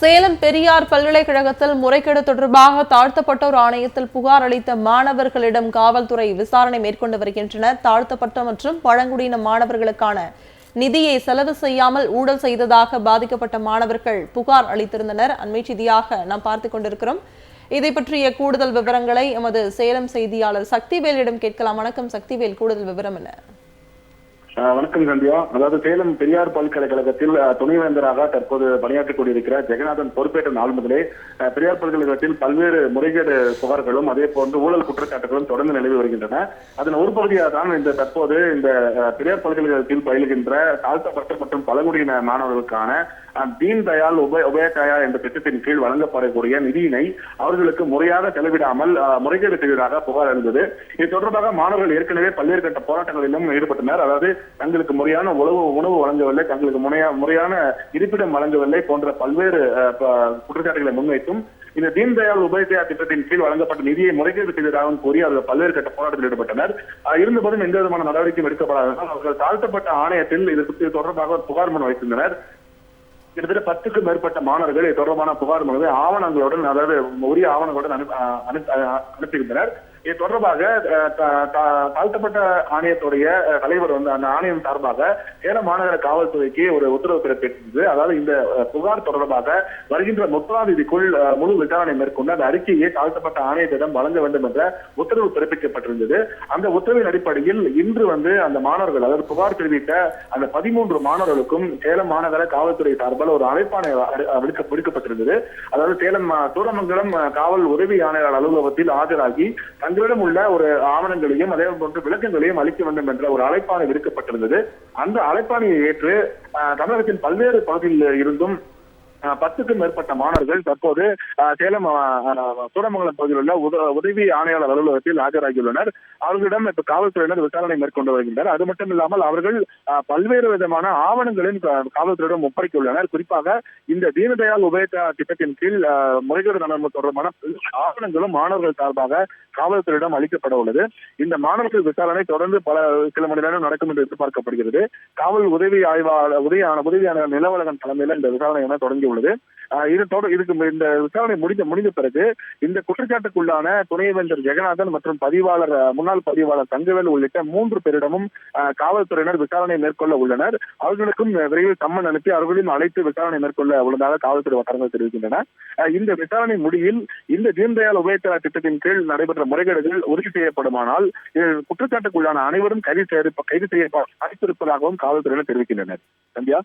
சேலம் பெரியார் பல்கலைக்கழகத்தில் முறைகேடு தொடர்பாக தாழ்த்தப்பட்டோர் ஆணையத்தில் புகார் அளித்த மாணவர்களிடம் காவல்துறை விசாரணை மேற்கொண்டு வருகின்றனர். தாழ்த்தப்பட்ட மற்றும் பழங்குடியின மாணவர்களுக்கான நிதியை செலவு செய்யாமல் ஊழல் செய்ததாக பாதிக்கப்பட்ட மாணவர்கள் புகார் அளித்திருந்தனர். அண்மை செய்தியாக நாம் பார்த்து கொண்டிருக்கிறோம். இதை பற்றிய கூடுதல் விவரங்களை எமது சேலம் செய்தியாளர் சக்திவேலிடம் கேட்கலாம். வணக்கம் சக்திவேல். கூடுதல் விவரம் என்ன? வணக்கம் சந்தியா அதாவது சேலம் பெரியார் பல்கலைக்கழகத்தில் துணைவேந்தராக தற்போது பணியாற்றிக் கொண்டிருக்கிற ஜெகநாதன் பொறுப்பேற்ற நாள் முதலே பெரியார் பல்கலைக்கழகத்தில் பல்வேறு முறைகேடு புகார்களும் அதே போன்று ஊழல் குற்றச்சாட்டுகளும் தொடர்ந்து நிலவி வருகின்றன. அதன் ஒரு பகுதியாக தான் இந்த தற்போது இந்த பெரியார் பல்கலைக்கழகத்தில் பயிலுகின்ற தாழ்த்தப்பட்ட மற்றும் பழங்குடியின மாணவர்களுக்கான தீன் தயாள் உபய உபயகாயா என்ற திட்டத்தின் கீழ் வழங்கப்படக்கூடிய நிதியினை அவர்களுக்கு முறையாக செலவிடாமல் முறைகேடு செய்வதாக புகார் இருந்தது இது தொடர்பாக மாணவர்கள் ஏற்கனவே பல்வேறு கட்ட போராட்டங்களிலும் ஈடுபட்டனர். அதாவது தங்களுக்கு முறையான உணவு உணவு வழங்கவில்லை தங்களுக்கு முறையா முறையான இருப்பிடம் வழங்கவில்லை போன்ற பல்வேறு குற்றச்சாட்டுகளை முன்வைத்தும் இந்த தீன் தயாள் உபயதயா திட்டத்தின் கீழ் வழங்கப்பட்ட நிதியை முறைகேடு செய்ததாகவும் கூறி அதில் பல்வேறு கட்ட போராட்டத்தில் ஈடுபட்டனர். ஆஹ் இருந்தபோதும் எந்த விதமான நடவடிக்கையும் எடுக்கப்படாததால் அவர்கள் தாழ்த்தப்பட்ட ஆணையத்தில் இது குறித்து தொடர்பாக புகார் மனு வைத்திருந்தனர். கிட்டத்தட்ட பத்துக்கும் மேற்பட்ட மாணவர்கள் இது தொடர்பான புகார் மனுவை ஆவணங்களுடன் அதாவது உரிய ஆவணங்களுடன் அனுப்பி அனுப்பி- அனுப்பியிருந்தனர். இது தொடர்பாக தாழ்த்தப்பட்ட ஆணையத்துடைய தலைவர் வந்து அந்த ஆணையம் சார்பாக சேலம் மாநகர காவல்துறைக்கு ஒரு உத்தரவு பிறப்பித்தது அதாவது இந்த புகார் தொடர்பாக வருகின்ற முப்பதாம் தேதிக்குள் முழு விசாரணை மேற்கொண்டு அந்த அறிக்கையை தாழ்த்தப்பட்ட ஆணையத்திடம் வழங்க வேண்டும் என்ற உத்தரவு பிறப்பிக்கப்பட்டிருந்தது. அந்த உத்தரவின் அடிப்படையில் இன்று வந்து அந்த மாணவர்கள் அதாவது புகார் தெரிவித்த அந்த பதிமூன்று மாணவர்களுக்கும் சேலம் மாநகர காவல்துறை சார்பில் ஒரு அழைப்பாணை விடுக்க விடுக்கப்பட்டிருந்தது. அதாவது சேலம் சூரமங்கலம் காவல் உதவி ஆணையர் அலுவலகத்தில் ஆஜராகி தங்களிடம் உள்ள ஒரு ஆவணங்களையும் அதே போன்று விளக்கங்களையும் அளிக்க வேண்டும் என்ற ஒரு அழைப்பாணை விடுக்கப்பட்டிருந்தது. அந்த அழைப்பாணையை ஏற்று அஹ், தமிழகத்தின் பல்வேறு பகுதியில் இருந்தும் பத்துக்கும் மேற்பட்ட மாணவர்கள் தற்போது சேலம் சூடமங்கலம் பகுதியில் உள்ள உதவி ஆணையாளர் அலுவலகத்தில் ஆஜராகியுள்ளனர். அவர்களிடம் இப்ப காவல்துறையினர் விசாரணை மேற்கொண்டு வருகின்றனர். அது மட்டும் இல்லாமல் அவர்கள் பல்வேறு விதமான ஆவணங்களின் காவல்துறையிடம் ஒப்படைத்துள்ளனர். குறிப்பாக இந்த தீனதயாள் உபயதா திட்டத்தின் கீழ் அஹ், முறைகேடு நடந்த தொடர்பான ஆவணங்களும் மாணவர்கள் சார்பாக காவல்துறையிடம் அளிக்கப்பட உள்ளது. இந்த மாணவர்கள் விசாரணை தொடர்ந்து பல சில மணி நேரம் நடக்கும் என்று எதிர்பார்க்கப்படுகிறது. காவல் உதவி ஆய்வாளர் உதவி உதவியான நிலவலகன் தலைமையில் இந்த விசாரணை என தொடங்கி உள்ளது. இது தொடர் இதுக்கு இந்த விசாரணை முடிந்த முடிந்த பிறகு இந்த குற்றச்சாட்டுக்குள்ளான துணைவேந்தர் ஜெகநாதன் மற்றும் பதிவாளர் முன்னாள் பதிவாளர் தங்கவேல் உள்ளிட்ட மூன்று பேரிடமும் காவல்துறையினர் விசாரணை மேற்கொள்ள உள்ளனர். அவர்களுக்கும் விரைவில் சம்மன் அனுப்பி அவர்களையும் அழைத்து விசாரணை மேற்கொள்ள உள்ளதாக காவல்துறை வட்டாரங்கள் தெரிவிக்கின்றன. இந்த விசாரணை முடிவில் இந்த தீன்தயாள் உபயத்தா திட்டத்தின் கீழ் நடைபெற்ற முறைகேடுகள் உறுதி செய்யப்படுமானால் குற்றச்சாட்டுக்குள்ளான அனைவரும் கைது செய்ய கைது செய்ய அழைத்திருப்பதாகவும் காவல்துறையினர் தெரிவிக்கின்றனர். சந்தியா